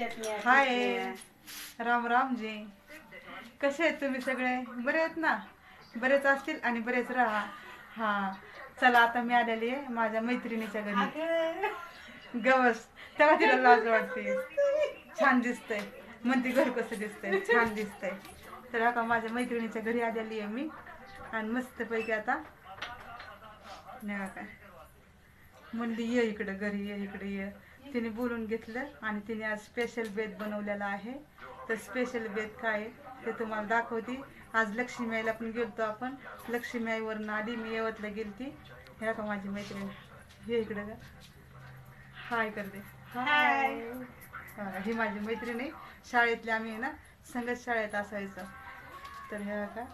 हाय. राम राम जी. कसे आहेत तुम्ही सगळे? बरे आहेत ना? बरेच असतील आणि बरेच राहा. हा. चला आता मी आलेली आहे माझ्या मैत्रिणीच्या घरी. गवस. तेव्हा तिला लाज वाटते. छान दिसतंय. म्हणते घर कसं दिसतंय? छान दिसतंय. तर आता माझ्या मैत्रिणीच्या घरी आलेली आहे मी. आणि मस्तपैकी आता नाही काय. म्हणली ये इकडं घरी ये इकडे ये. तिने बोलून घेतलं आणि तिने आज स्पेशल बेत बनवलेला आहे. तर स्पेशल बेत काय ते तुम्हाला दाखवते. आज लक्ष्मीआईला पण गेलतो आपण. लक्ष्मीआईवरनं आली मी यवतला गेलती. ह्या का माझी मैत्रीण. हे इकडं का हाय करते. हाय हा, ही माझी मैत्रीण आहे. शाळेतली आम्ही ना संगत शाळेत असायचं. तर ह्या का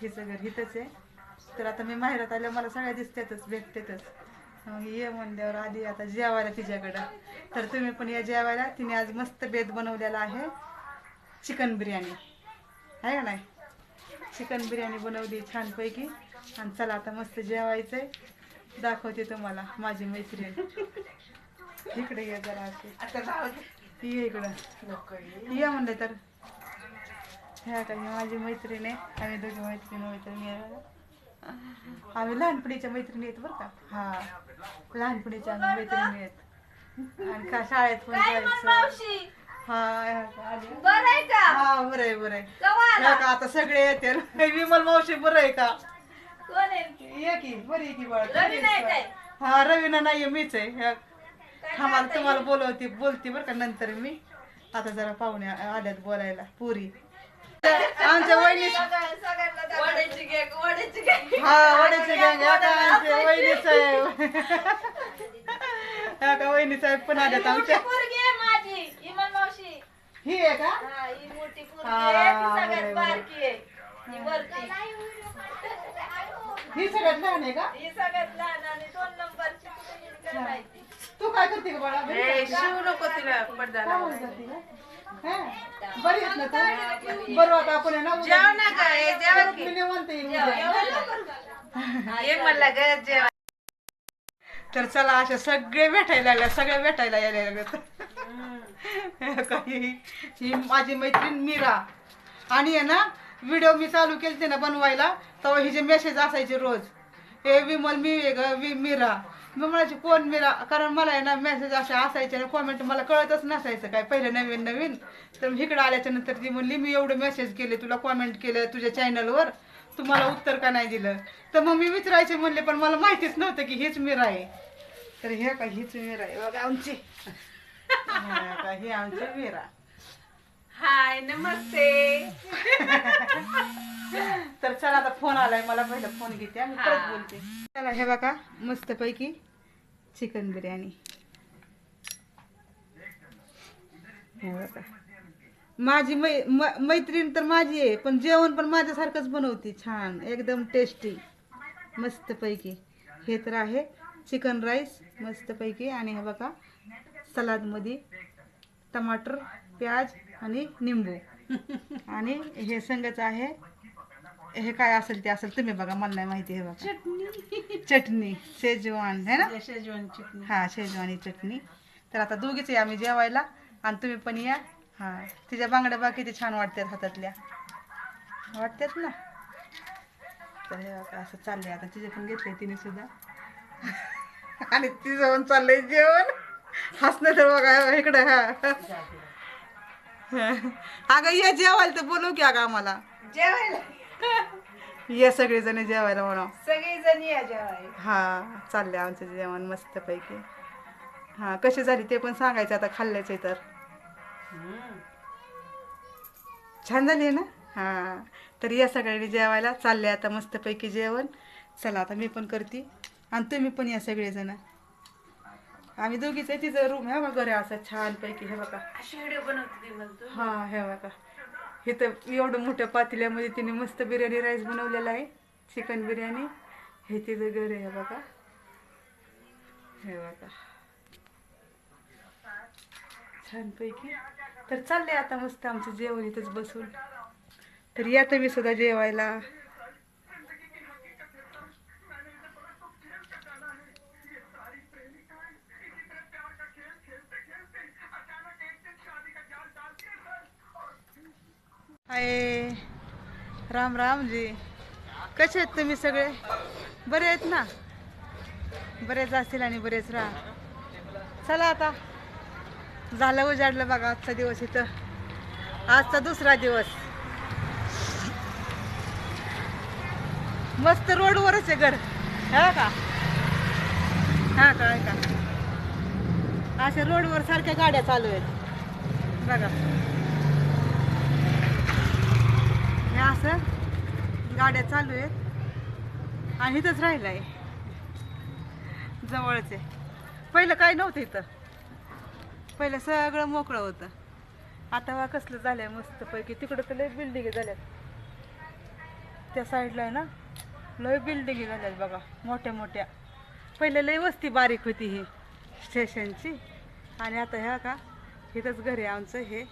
हिचं घर हिथंच आहे. तर आता मी माहेरात आल्या मला सगळ्या दिसतातच भेटतातच. मग ये म्हणल्यावर आली आता जेवायला तिच्याकडं. तर तुम्ही पण या जेवायला. तिने आज मस्त बेत बनवलेला आहे. चिकन बिर्याणी. आहे का नाही? चिकन बिर्याणी बनवली छानपैकी. आणि चला आता मस्त जेवायचंय. दाखवते तुम्हाला माझी मैत्रीण. इकडे ये जरा. ये इकडं. ये. म्हणलं तर. ह्या का ही माझी मैत्रीण आहे. आम्ही दोघी मैत्रीण मैत्रिणी आहे. आम्ही लहानपणीच्या मैत्रिणी आहेत बरं का. हा. लहानपणीच्या आम्ही मैत्रिणी आहेत. आणि का शाळेत पण जायचं? हा हा बरं आहे बरं आहे. आता सगळे येते. विमल मावशी बरं आहे का? ये की बरी बाळ. नाही? हा रवीना नाहीये मीच आहे. करताय? तुम्हाला बोलवते बोलते बरं का नंतर मी. आता जरा पाहुणे आल्यात बोलायला पुरी. आमच्या वहिनी सगळ्या- सगळ्यांना दाखव. वड्याची गॅग, वड्याची गॅग. हा वडीचे गँग. आता आमचे वहिनी साहेब. हा का वहिनी साहेब पण ही आल्यात आमच्या. पोरगी आहे माझी इमल मावशी. ही आहे का? हा ही मोठी पोरगी हा, आहे ती. सगळ्यात बारकी आहे. ही वरती. ही सगळ्यात लहान आहे का? ही सगळ्यात लहान आणि दोन नंबरची तू काय करते बाळा ए, का? शिव नको तिला पडदा? हा? बरी आहेत ना तू बरं आता आपण आहे ना उद्या- जेव ना ग ए, जेव परत की. मी निवांत येईन जेव, उद्या. एवढं लवकर का? ये म्हणला ग जेव तर चला अशा सगळे भेटायला लागल्या सगळ्या भेटायला यायला लागल्यात काही ही माझी मैत्रीण मीरा आणि आहे ना व्हिडिओ मी चालू केलते ना बनवायला तेव्हा हिचे मेसेज असायचे रोज हे विमल मी आहे ग वि मीरा मी म्हणायची कोण मीरा कारण मला आहे ना मेसेज असे असायचे ना कॉमेंट मला कळतच नसायचं काय. पहिलं नवीन नवीन. तर इकडे आल्याच्यानंतर ती म्हणली मी एवढे मेसेज केले तुला कॉमेंट केलं तुझ्या चॅनलवर तू मला उत्तर का नाही दिलं? तर मग मी विचारायचे म्हणले पण मला माहितीच नव्हतं की हीच मीरा आहे. तर हे का हीच मीरा आहे. बघा आमची. हा आमची मीरा. हाय नमस्ते. चला आता फोन आलाय मला पहिला फोन घेते आणि परत हा. बोलते. चला हे बघा मस्त पैकी चिकन बिर्याणी. हे. माझी मै म- मैत्रीण तर माझी आहे पण जेवण पण माझ्यासारखंच बनवते छान एकदम टेस्टी मस्त पैकी हे तर आहे चिकन राईस मस्त पैकी आणि हे बघा सलादमध्ये टमाटर प्याज आणि निंबू. आणि हे संगच आहे हे काय असेल ते असेल तुम्ही बघा मला नाही माहिती हे बघा. चटणी. शेजवान है ना? शेजवान चटणी. हा शेजवानी चटणी. तर आता दोघीच आहे आम्ही जेवायला आणि तुम्ही पण या. हा तिच्या बांगड्या बा किती छान वाटतात हातातल्या. वाटतात ना? तर हे बघा असं चाललंय आता. तिचे पण घेतले तिने सुद्धा. आणि तिचं पण चाललंय जेवण. हसणं तर बघा इकडं हा. अगं ये जेवायला तर बोलू की अगं आम्हाला. जेवायला? ये सगळेजण जेवायला म्हणा. सगळी जण या जेवाय हा चाललंय आमचं जेवण मस्तपैकी. हा कशी झाली ते पण सांगायचं आता खाल्ल्याच तर. छान झाली ना? हा तर या सगळ्यांनी जेवायला. चाललंय आता मस्तपैकी जेवण. चला आता मी पण करते. आणि तुम्ही पण या सगळेजण. आम्ही दोघीच आहे तिचं रूम आहे बघा घरी असं छानपैकी हे बघा. अशी व्हिडिओ बनवते ती हा हे बघा. इथं एवढं मोठ्या पातेल्यामध्ये तिने मस्त बिर्याणी राईस बनवलेला आहे. चिकन बिर्याणी. हे तिचं घर आहे बघा. हे बघा. छानपैकी. तर चालले आता मस्त आमचं जेवण इथंच बसून. तर या तुम्ही सुद्धा जेवायला. हाय. राम राम जी. कसे आहेत तुम्ही सगळे? बरे आहेत ना? बरेच असतील आणि बरेच राहा. चला आता. झालं उजाडलं बघा आजचा दिवस इथं. आजचा दुसरा दिवस. मस्त रोडवरच आहे घर. हा का? हा का का? अशा रोडवर सारख्या गाड्या चालू आहेत. बघा. असं गाड्या चालू आहेत. आणि इथंच राहिलं आहे जवळच आहे. पहिलं काय नव्हतं इथं. पहिलं सगळं मोकळं होतं. आता बा कसलं झालंय मस्तपैकी तिकडं तर लय बिल्डिंग झाल्यात. त्या साईडला आहे ना लय बिल्डिंग झाल्यात बघा. मोठ्या मोठ्या. पहिले लय वस्ती बारीक होती ही स्टेशनची आणि आता ह्या का इथंच घरी आहे आमचं हे.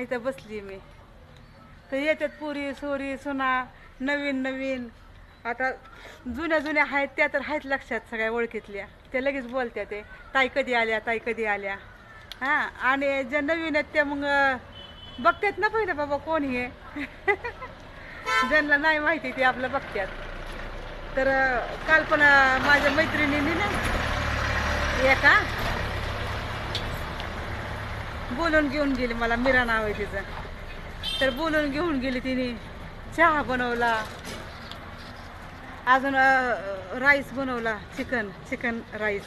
इथं बसली मी. तर येतात पुरी सोरी सुना नवीन नवीन. आता जुन्या जुन्या आहेत त्या तर आहेत लक्षात सगळ्या ओळखीतल्या. ते लगेच बोलत्या ते ताई कधी आल्या? ताई कधी आल्या? हां आणि ज्या नवीन आहेत त्या मग बघतात ना पहिलं बाबा कोण हे? ज्यांना नाही माहिती ते आपलं बघतात तर काल पण माझ्या मैत्रिणीने ना एका बोलून घेऊन गेली मला मीरा नाव आहे तिचं. तर बोलून घेऊन गेली तिने. चहा बनवला. अजून राईस बनवला. Chicken chicken rice.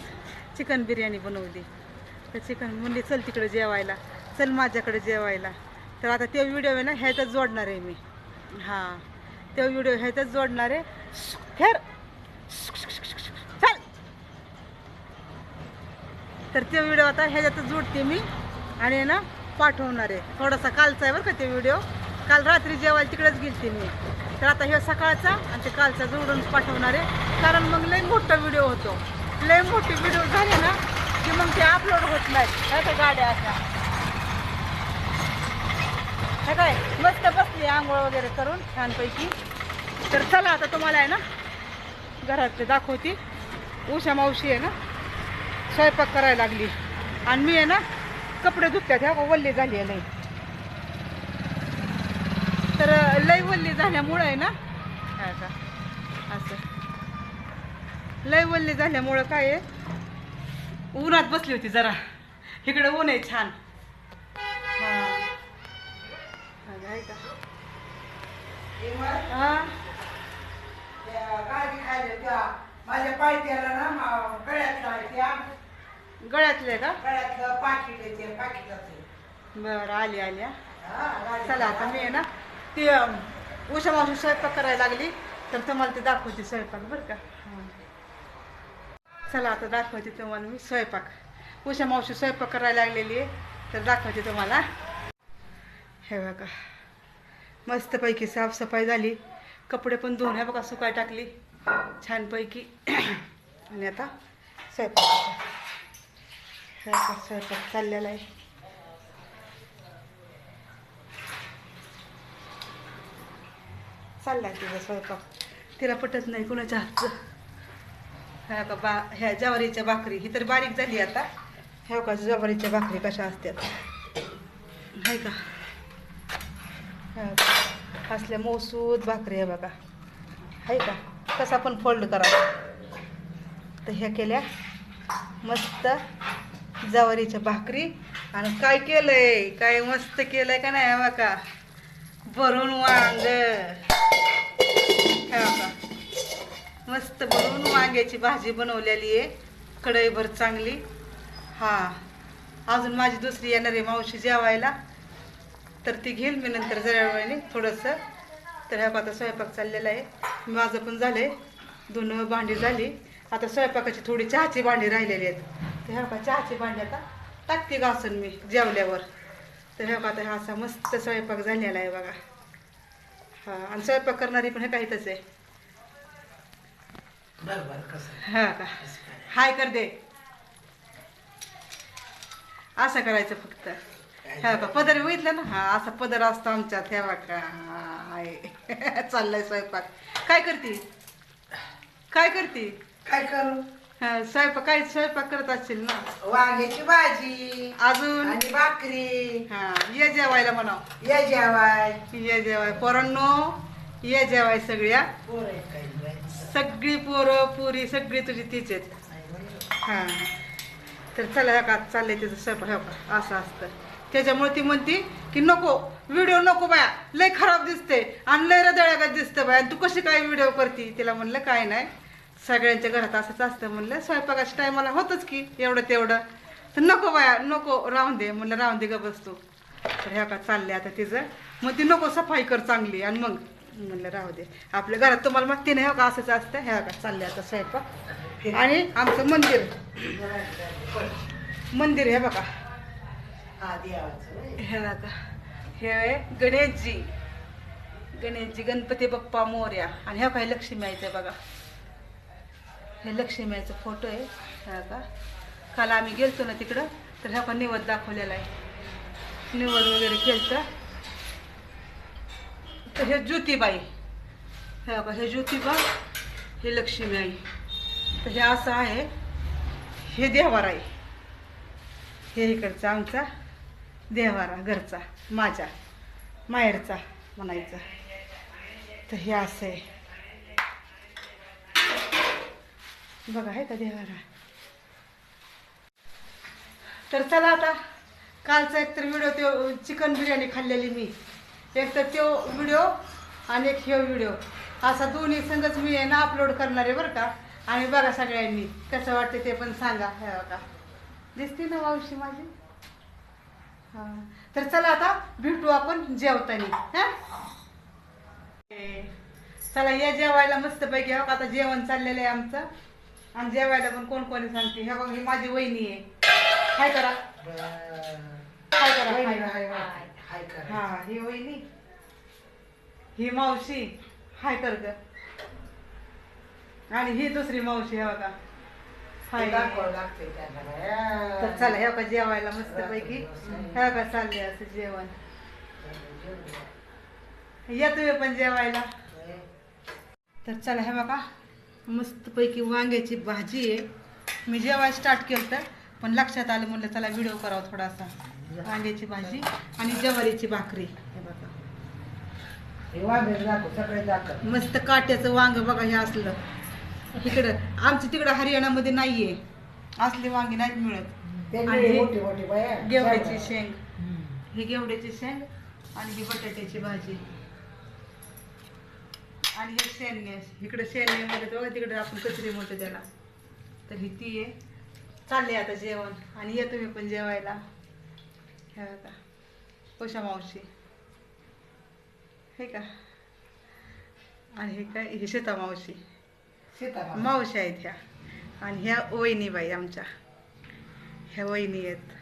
Chicken biryani बनवली. तर चिकन म्हणली चल तिकडे जेवायला. चल माझ्याकडे जेवायला. तर आता ते व्हिडिओ आहे ना ह्यातच जोडणार आहे मी. हां. तो व्हिडिओ ह्यातच जोडणार आहे. फेर. चल. तर ते व्हिडिओ आता ह्याच्यातच जोडते मी. आणि ना पाठवणार आहे. थोडासा कालचा आहे बरं का ते व्हिडिओ काल रात्री जेवायला तिकडेच गेलते मी. तर आता हे सकाळचा आणि ते कालचा जोडून पाठवणार आहे. कारण मग लई मोठा व्हिडिओ होतो. लई मोठे व्हिडिओ झाले ना की मग ते अपलोड होत नाहीत काय त्या गाड्या अशा? हे काय? मस्त बसली आंघोळ वगैरे करून छानपैकी. तर चला आता तुम्हाला आहे ना घरातले दाखवती दाखवते. उषा मावशी आहे ना स्वयंपाक करायला लागली. आणि मी आहे ना कपडे धुतल्या त्या वल्ली झाली आहे लई. तर लई वल्ली झाल्यामुळं आहे ना? काय का असं. लई वल्ली झाल्यामुळं काय आहे? उन्हात बसली होती जरा. इकडे ऊन आहे छान. हा. माझ्या पायथ्याला ना मा- गळ्यातलं का? गळ्यातलं पाकिट आहे ते. पाकिटाचं बरं आली आल्या. हा, गाडी- चला आता मी आहे ना ती अं, उषा मावशी स्वयंपाक करायला लागली तर तुम्हाला ते दाखवते स्वयंपाक बरं का? हं. चला आता दाखवते तुम्हाला मी स्वयंपाक. उषा मावशी स्वयंपाक करायला लागलेली आहे तर दाखवते तुम्हाला. हे बघा मस्तपैकी साफसफाई झाली. कपडे पण धुवून हे बघा सुकाय टाकली. छानपैकी. आणि आता स्वयंपाक. स्वयंपाक स्वयंपाक चाललेला आहे? चालला आहे तिचा स्वयंपाक. तिला पटत नाही कुणाच्या हातचं. ह्या का बा ह्या ज्वारीच्या भाकरी ही तर बारीक झाली आता. ह्या का ज्वारीच्या भाकरी कशा असतात नाही का? का. असल्या मौसूद भाकरी आहे बघा. आहे का? कसा पण फोल्ड करा. तर ह्या केल्या मस्त जवारीच्या भाकरी. आणि काय केलंय? काय मस्त केलंय का नाही बाका भरून वांग. मस्त भरून वांग्याची भाजी बनवलेली आहे. कढईभर चांगली. हा. अजून माझी दुसरी येणार आहे मावशी जेवायला. तर ती घेईल मी नंतर जरा वेळाने थोडंसं. तर ह्या आता स्वयंपाक चाललेला आहे. माझं पण झालंय. दोन भांडी झाली. आता स्वयंपाकाची थोडी चहाची भांडी राहिलेली आहेत. तर ह्या का चहाची भांडी आता टाकते घासून मी जेवल्यावर. तर ह्या का आता हा असा मस्त स्वयंपाक झालेला आहे बघा. हा आणि स्वयंपाक करणारी पण हे काहीतच आहे. बरं बरं कसं हा का? हाय कर दे. असं करायचं फक्त. हा का पदर बघितलं ना? हा असा पदर असतो आमच्यात हे बघा. हाय. चाललाय स्वयंपाक. काय करते? काय करते? काय करू? हा, स्वयंपाक काय स्वयंपाक करत असतील ना. वांग्याची भाजी. अजून? आणि भाकरी. हा ये जेवायला म्हणाव. या जेवाय. ये जेवाय. पोरांनो ये जेवाय सगळ्या. सगळी पोरं पुरी सगळी तुझी तीच आहेत. हा. तर चला ह्या का चाललंय तिचं स्वयंपाक ह्या का? असं असतं. त्याच्यामुळे ती म्हणती की नको व्हिडिओ नको बाया. लय खराब दिसते आणि लय रदळ्यागत दिसतं बाया. तू कशी काय व्हिडिओ करती? तिला म्हणलं काय नाही. सगळ्यांच्या घरात असंच असतं म्हणलं. स्वयंपाकाच्या टायमाला होतच की एवढं तेवढं. तर नको बाया नको राहून दे म्हणलं राहून दे ग बस तू तर ह्या का चालले आता तिचं. मग ती नको सफाई कर चांगली. आणि मग म्हणलं राहू दे. आपल्या घरात तुम्हाला माहिती नाही हो का असंच असतं ह्या का चालले आता स्वयंपाक. आणि आमचं मंदिर. मंदिर हे बघा. हा. हे बघा. हे आहे गणेशजी. गणेशजी गणपती बाप्पा मोर्या. आणि ह्या काही लक्ष्मी आईचं बघा. हे लक्ष्मीचं फोटो आहे. का काल आम्ही गेलतो ना तिकडं तर ह्या पण निवद दाखवलेला आहे. निवद वगैरे केलतं. तर हे ज्योतिबाई. हे बघा हे ज्योतिबा हे लक्ष्मी आई. तर हे असं आहे. हे देवार आहे. हे इकडचा आमचा देवारा घरचा माझ्या माहेरचा म्हणायचा. तर हे असं आहे. बघा आहे का देवारा तर चला आता कालचा एक तर व्हिडिओ तो चिकन बिर्याणी खाल्लेली मी. एक तर तो व्हिडिओ आणि एक ह्यो व्हिडिओ असा दोन्ही संगच मी आहे ना अपलोड करणार आहे बरं का? आणि बघा सगळ्यांनी कसं वाटते ते पण सांगा. हे बघा. दिसते ना मावशी माझी? हा. तर चला आता भेटू आपण जेवताना. हां? चला या जेवायला मस्तपैकी हो आता जेवण चाललेलं आहे आमचं. आणि जेवायला पण कोण कोणी सांगते हे बघ ही माझी वहिनी आहे. काय करा. काय करा होय हाय हाय. हा ही वहिनी. ही मावशी. हाय कर ग. आणि ही दुसरी मावशी हे बघा. हाय. तर चला हे बघा जेवायला मस्त पैकी. हे बघा चालले असं जेवण. या तुम्ही पण जेवायला. तर चला हे बघा. मस्तपैकी वांग्याची भाजी आहे. मी जेव्हा स्टार्ट केलं तर पण लक्षात आलं म्हणलं चला व्हिडिओ करावा थोडासा. वांग्याची भाजी आणि ज्वारीची भाकरी. हे बघा. मस्त काट्याचं वांग बघा हे असलं. इकडं आमच्या तिकडं हरियाणामध्ये नाहीये. असले वांगे नाहीत मिळत. आणि हे गेवड्याची शेंग. ही गेवड्याची शेंग आणि ही बटाट्याची भाजी. आणि हे शेंगणे इकडे शेंगण्यामध्ये बघा तिकडे आपण कचरी म्हणतो त्याला. तर ही ती आहे. चालले आता जेवण. आणि या तुम्ही पण जेवायला. हे बघा उषा मावशी. हे का? आणि हे काय? ही सीता मावशी. सीताराम. मावशी. आहेत ह्या. आणि ह्या वहिनी बाई आमच्या. ह्या वहिनी आहेत.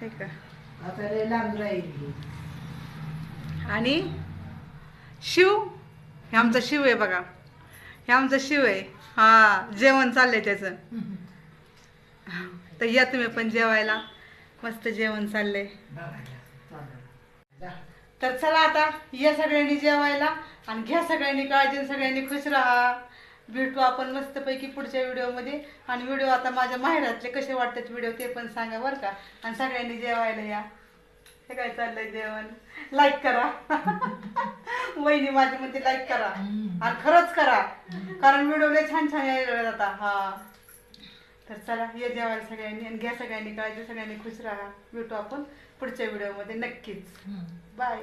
हे का? आता लांब राहील. आणि शिव? हे आमचा शिव आहे बघा. हे आमचा शिव आहे. हा जेवण चाललंय त्याचं. तर या तुम्ही पण जेवायला. मस्त जेवण चाललंय. तर चला आता या सगळ्यांनी जेवायला आणि घ्या सगळ्यांनी काळजी आणि सगळ्यांनी खुश राहा. भेटू आपण मस्तपैकी पुढच्या व्हिडिओमध्ये. आणि व्हिडिओ आता माझ्या माहेरातले कसे वाटतात व्हिडिओ ते पण सांगा बरं का. आणि सगळ्यांनी जेवायला या. हे काय चाललंय जेवण? लाईक करा. वहिनी माझी म्हणते लाईक करा. आणि खरंच करा. कारण व्हिडिओ लय छान छान यायला जाता हा. तर चला ये जेवायला सगळ्यांनी आणि घ्या सगळ्यांनी काळजी सगळ्यांनी खुश राहा. भेटू आपण पुढच्या व्हिडिओमध्ये नक्कीच. बाय